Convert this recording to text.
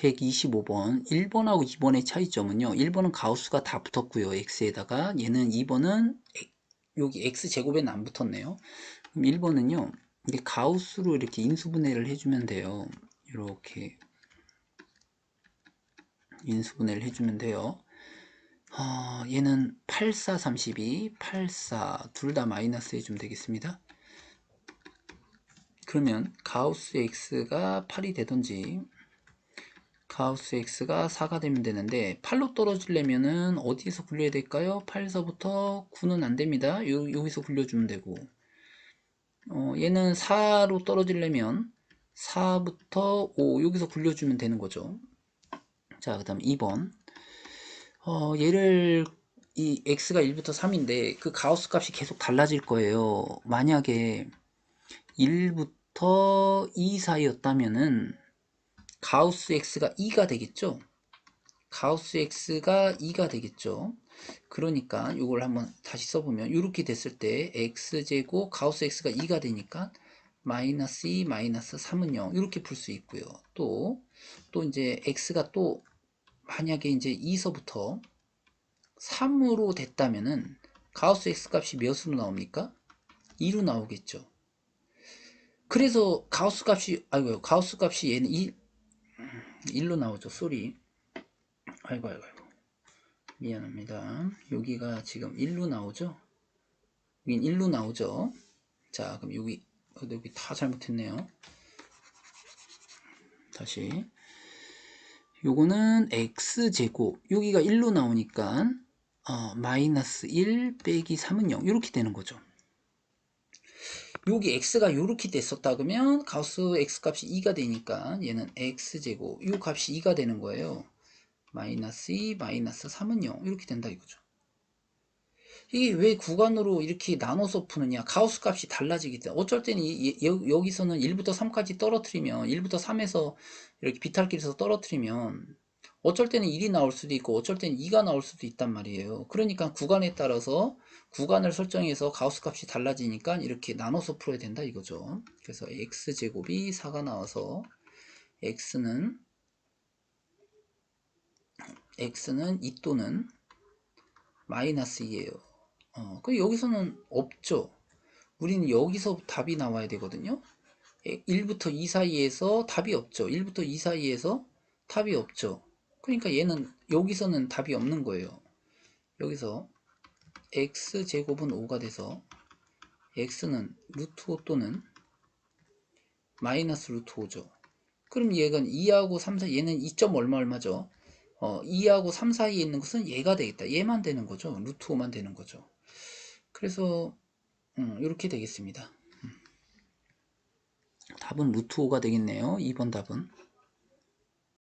125번 1번하고 2번의 차이점은요 1번은 가우스가 다 붙었고요 x에다가. 얘는 2번은 여기 x제곱에는 안 붙었네요. 그럼 1번은요 이게 가우스로 이렇게 인수분해를 해주면 돼요. 이렇게 인수분해를 해주면 돼요. 어, 얘는 84, 32, 84 둘 다 마이너스 해주면 되겠습니다. 그러면 가우스 x가 8이 되던지 가우스 x가 4가 되면 되는데 8로 떨어지려면은 어디에서 굴려야 될까요? 8에서부터 9는 안 됩니다. 요, 여기서 굴려주면 되고 어, 얘는 4로 떨어지려면 4부터 5 여기서 굴려주면 되는 거죠. 자, 그 다음 2번 어, 얘를 이 x가 1부터 3인데 그 가우스 값이 계속 달라질 거예요. 만약에 1부터 2 사이였다면은 가우스 x가 2가 되겠죠. 가우스 x가 2가 되겠죠. 그러니까 이걸 한번 다시 써보면 이렇게 됐을 때 x제곱 가우스 x가 2가 되니까 마이너스 2 마이너스 3은 0 이렇게 풀 수 있고요. 또 또 이제 x가 또 만약에 이제 2서부터 3으로 됐다면은 가우스 x 값이 몇으로 나옵니까? 2로 나오겠죠. 그래서 가우스 값이 아이고 가우스 값이 얘는 1, 1로 나오죠. 쏘리. 아이고 아이고 아이고. 미안합니다. 여기가 지금 1로 나오죠. 여긴 1로 나오죠. 자, 그럼 여기 어, 여기 다 잘못했네요. 다시 요거는 x제곱 여기가 1로 나오니까 어, 마이너스 1 빼기 3은 0 이렇게 되는 거죠. 여기 x가 이렇게 됐었다 그러면 가우스 x 값이 2가 되니까 얘는 x제곱 이 값이 2가 되는 거예요. 마이너스 2 마이너스 3은 0 이렇게 된다 이거죠. 이게 왜 구간으로 이렇게 나눠서 푸느냐 가우스 값이 달라지기 때문에 어쩔 때는 이, 여기서는 1부터 3까지 떨어뜨리면 1부터 3에서 이렇게 비탈길에서 떨어뜨리면 어쩔 때는 1이 나올 수도 있고 어쩔 때는 2가 나올 수도 있단 말이에요 그러니까 구간에 따라서 구간을 설정해서 가우스 값이 달라지니까 이렇게 나눠서 풀어야 된다 이거죠 그래서 x제곱이 4가 나와서 x는 x는 2 또는 마이너스 2예요 어, 그 여기서는 없죠. 우리는 여기서 답이 나와야 되거든요. 1부터 2 사이에서 답이 없죠. 1부터 2 사이에서 답이 없죠. 그러니까 얘는 여기서는 답이 없는 거예요. 여기서 x제곱은 5가 돼서 x는 루트 5 또는 마이너스 루트 5죠. 그럼 얘가 2하고 3 사이 얘는 2점 얼마 얼마죠? 어, 2하고 3 사이에 있는 것은 얘가 되겠다. 얘만 되는 거죠. 루트 5만 되는 거죠. 그래서 음, 이렇게 되겠습니다. 음. 답은 루트 5가 되겠네요. 2번 답은.